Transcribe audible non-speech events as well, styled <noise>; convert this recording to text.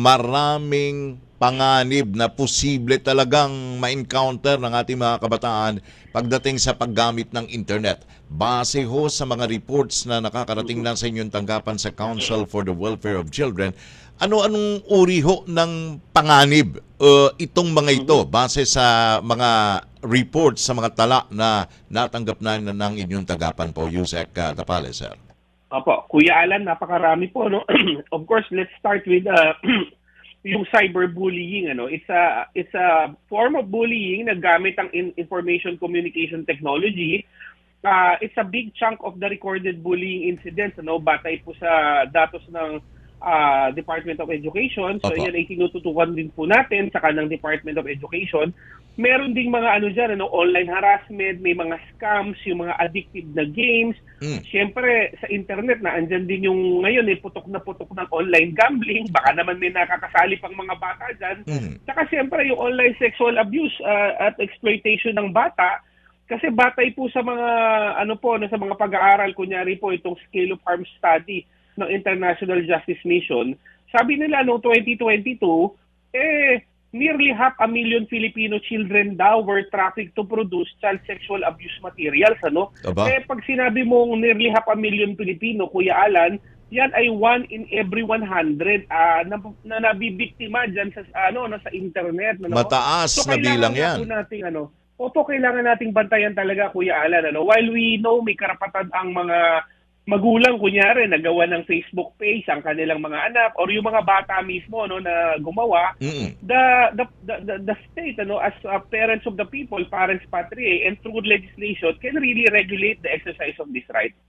maraming panganib na posible talagang ma-encounter ng ating mga kabataan pagdating sa paggamit ng internet. Base ho sa mga reports na nakakarating na sa inyong tanggapan sa Council for the Welfare of Children, ano-anong uri ho ng panganib uh, itong mga ito base sa mga reports sa mga tala na natanggap na ng inyong tanggapan po, Yusek uh, Tapales, sir? Opo, Kuya Alan, napakarami po, no? <clears throat> of course, let's start with uh, <clears throat> yung cyberbullying, ano? It's a it's a form of bullying na gamit ang in- information communication technology. Uh, it's a big chunk of the recorded bullying incidents, ano? Batay po sa datos ng uh, Department of Education. So, Opo. yan ay tinututukan din po natin sa kanang Department of Education. Meron ding mga ano dyan, ano, online harassment, may mga scams, yung mga addictive na games, Mm. Siyempre, sa internet na andyan din yung ngayon eh, putok na putok ng online gambling. Baka naman may nakakasali pang mga bata dyan. Mm. Tsaka siyempre yung online sexual abuse ah, at exploitation ng bata. Kasi batay po sa mga ano po na sa mga pag-aaral kunyari po itong scale of harm study ng International Justice Mission. Sabi nila noong 2022 eh nearly half a million Filipino children daw were trafficked to produce child sexual abuse materials ano. Aba. Eh pag sinabi mong nearly half a million Pilipino, Kuya Alan, yan ay one in every 100 ah na, na nabibiktima diyan sa ano na sa internet no? Mataas na kailangan bilang yan. po nating ano, opo kailangan nating bantayan talaga Kuya Alan ano. While we know may karapatan ang mga magulang kunyari nagawa ng Facebook page ang kanilang mga anak or yung mga bata mismo no na gumawa Mm. the the the, the, the state ano as uh, parents of the people parents patriae and through legislation can really regulate the exercise of this right